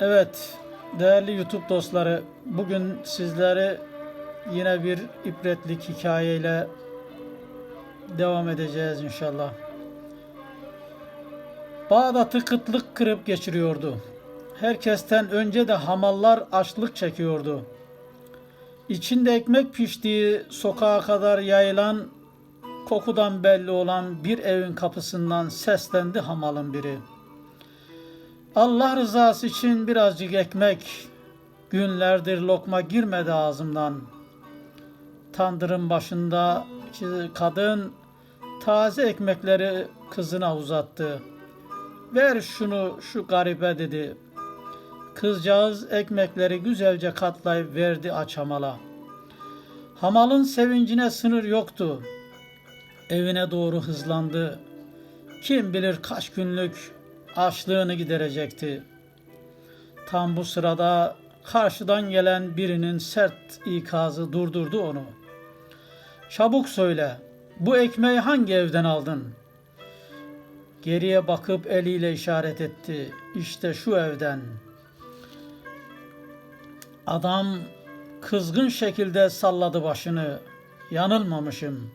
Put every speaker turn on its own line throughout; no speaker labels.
Evet, değerli YouTube dostları, bugün sizlere yine bir ibretlik hikayeyle devam edeceğiz inşallah. Bağdat'ı kıtlık kırıp geçiriyordu. Herkesten önce de hamallar açlık çekiyordu. İçinde ekmek piştiği sokağa kadar yayılan kokudan belli olan bir evin kapısından seslendi hamalın biri. Allah rızası için birazcık ekmek, günlerdir lokma girmedi ağzımdan. Tandırın başında kadın taze ekmekleri kızına uzattı. Ver şunu şu garibe dedi. Kızcağız ekmekleri güzelce katlayıp verdi aç hamala. Hamalın sevincine sınır yoktu. Evine doğru hızlandı. Kim bilir kaç günlük açlığını giderecekti. Tam bu sırada karşıdan gelen birinin sert ikazı durdurdu onu. Çabuk söyle, bu ekmeği hangi evden aldın? Geriye bakıp eliyle işaret etti. İşte şu evden. Adam kızgın şekilde salladı başını. Yanılmamışım.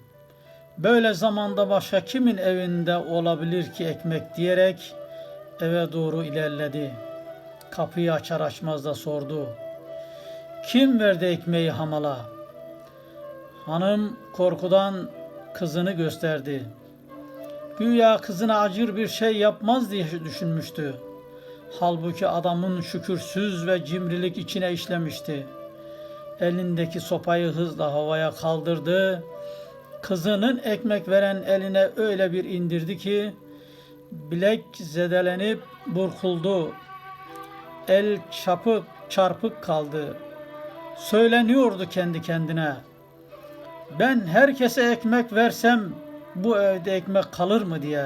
Böyle zamanda başka kimin evinde olabilir ki ekmek diyerek eve doğru ilerledi. Kapıyı açar açmaz da sordu. Kim verdi ekmeği hamala? Hanım korkudan kızını gösterdi. Güya kızına acır bir şey yapmaz diye düşünmüştü. Halbuki adamın şükürsüz ve cimrilik içine işlemişti. Elindeki sopayı hızla havaya kaldırdı. Kızının ekmek veren eline öyle bir indirdi ki bilek zedelenip burkuldu. El çapık çarpık kaldı. Söyleniyordu kendi kendine. Ben herkese ekmek versem bu evde ekmek kalır mı diye.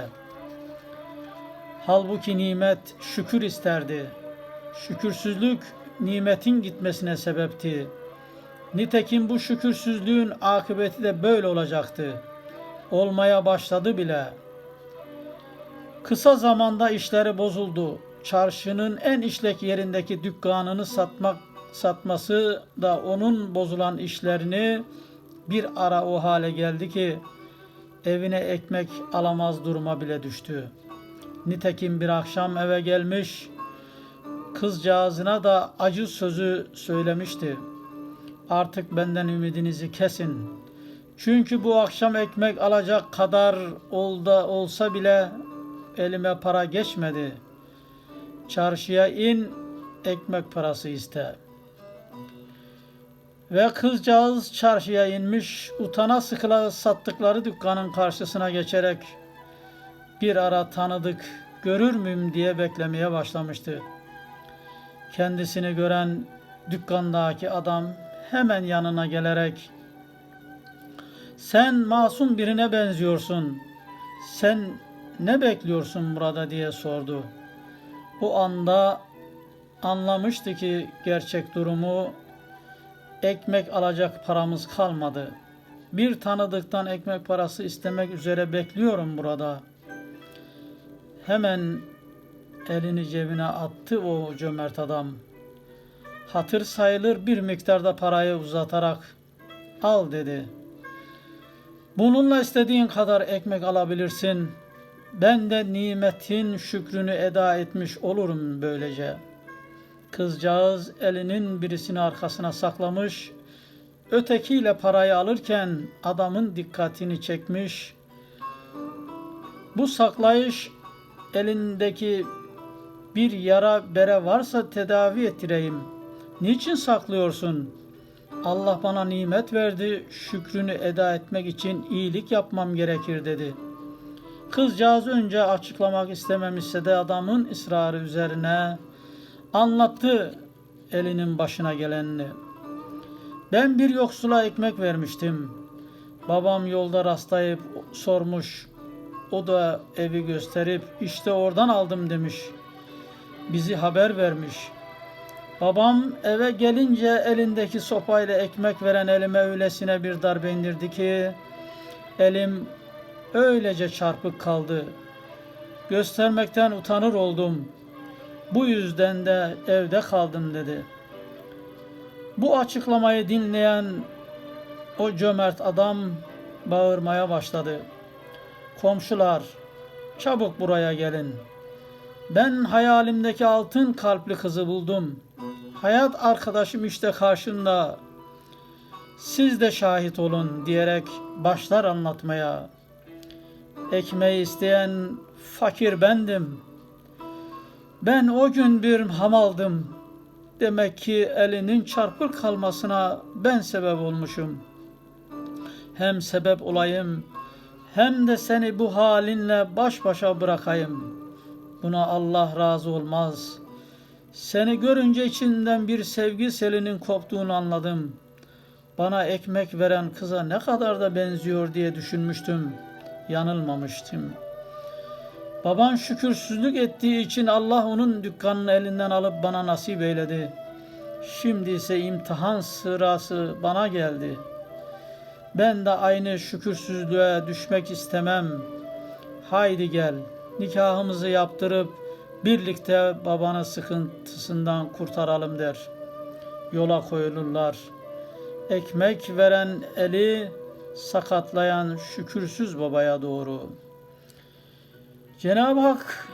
Halbuki nimet şükür isterdi. Şükürsüzlük nimetin gitmesine sebepti. Nitekim bu şükürsüzlüğün akıbeti de böyle olacaktı. Olmaya başladı bile. Kısa zamanda işleri bozuldu. Çarşının en işlek yerindeki dükkanını satmak satması da onun bozulan işlerini bir ara o hale geldi ki evine ekmek alamaz duruma bile düştü. Nitekim bir akşam eve gelmiş, kızcağızına da acı sözü söylemişti. Artık benden ümidinizi kesin. Çünkü bu akşam ekmek alacak kadar olda olsa bile elime para geçmedi. Çarşıya in, ekmek parası iste. Ve kızcağız çarşıya inmiş, utana sıkıla sattıkları dükkanın karşısına geçerek bir ara tanıdık, görür müyüm diye beklemeye başlamıştı. Kendisini gören dükkandaki adam hemen yanına gelerek sen masum birine benziyorsun. Sen ne bekliyorsun burada diye sordu. O anda anlamıştı ki gerçek durumu ekmek alacak paramız kalmadı. Bir tanıdıktan ekmek parası istemek üzere bekliyorum burada. Hemen elini cebine attı o cömert adam. Hatır sayılır bir miktarda parayı uzatarak al dedi. Bununla istediğin kadar ekmek alabilirsin. Ben de nimetin şükrünü eda etmiş olurum böylece.'' Kızcağız elinin birisini arkasına saklamış, ötekiyle parayı alırken adamın dikkatini çekmiş. Bu saklayış elindeki bir yara bere varsa tedavi ettireyim. Niçin saklıyorsun? Allah bana nimet verdi, şükrünü eda etmek için iyilik yapmam gerekir dedi. Kızcağız önce açıklamak istememişse de adamın ısrarı üzerine anlattı elinin başına gelenini. Ben bir yoksula ekmek vermiştim. Babam yolda rastlayıp sormuş. O da evi gösterip işte oradan aldım demiş. Bizi haber vermiş. Babam eve gelince elindeki sopayla ekmek veren elime öylesine bir darbe indirdi ki elim öylece çarpık kaldı. Göstermekten utanır oldum. Bu yüzden de evde kaldım dedi. Bu açıklamayı dinleyen o cömert adam bağırmaya başladı. Komşular, çabuk buraya gelin. Ben hayalimdeki altın kalpli kızı buldum. Hayat arkadaşım işte karşında. Siz de şahit olun diyerek başlar anlatmaya. Ekmeği isteyen fakir bendim. Ben o gün bir hamaldım. Demek ki elinin çarpık kalmasına ben sebep olmuşum. Hem sebep olayım hem de seni bu halinle baş başa bırakayım. Buna Allah razı olmaz. Seni görünce içinden bir sevgi selinin koptuğunu anladım. Bana ekmek veren kıza ne kadar da benziyor diye düşünmüştüm. Yanılmamıştım. Baban şükürsüzlük ettiği için Allah onun dükkanını elinden alıp bana nasip eyledi. Şimdi ise imtihan sırası bana geldi. Ben de aynı şükürsüzlüğe düşmek istemem. Haydi gel, nikahımızı yaptırıp birlikte babanı sıkıntısından kurtaralım der. Yola koyulurlar. Ekmek veren eli sakatlayan şükürsüz babaya doğru. Cenab-ı Hak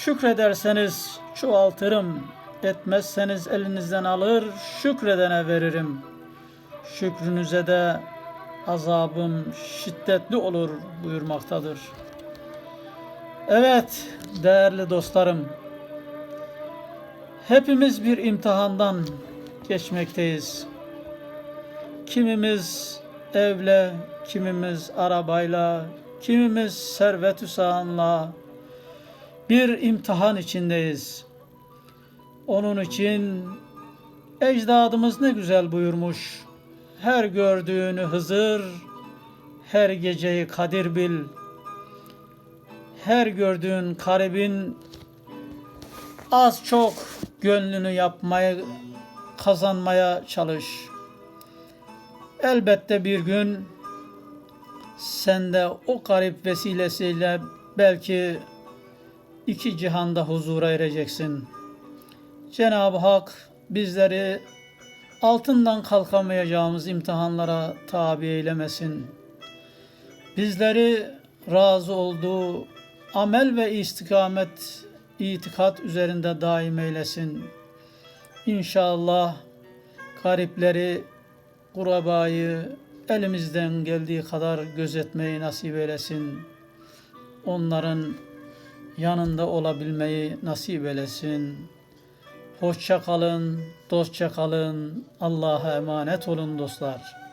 şükrederseniz çoğaltırım, etmezseniz elinizden alır, şükredene veririm. Şükrünüze de azabım şiddetli olur buyurmaktadır. Evet değerli dostlarım, hepimiz bir imtihandan geçmekteyiz. Kimimiz evle, kimimiz arabayla, kimimiz servet-ü sağanla bir imtihan içindeyiz. Onun için ecdadımız ne güzel buyurmuş. Her gördüğünü Hızır, her geceyi Kadir bil. Her gördüğün karibin az çok gönlünü yapmaya, kazanmaya çalış. Elbette bir gün sen de o garip vesilesiyle belki iki cihanda huzura ereceksin. Cenab-ı Hak bizleri altından kalkamayacağımız imtihanlara tabi eylemesin. Bizleri razı olduğu amel ve istikamet, itikat üzerinde daim eylesin. İnşallah garipleri, kurabayı elimizden geldiği kadar gözetmeyi nasip eylesin. Onların yanında olabilmeyi nasip eylesin. Hoşça kalın, dostça kalın. Allah'a emanet olun dostlar.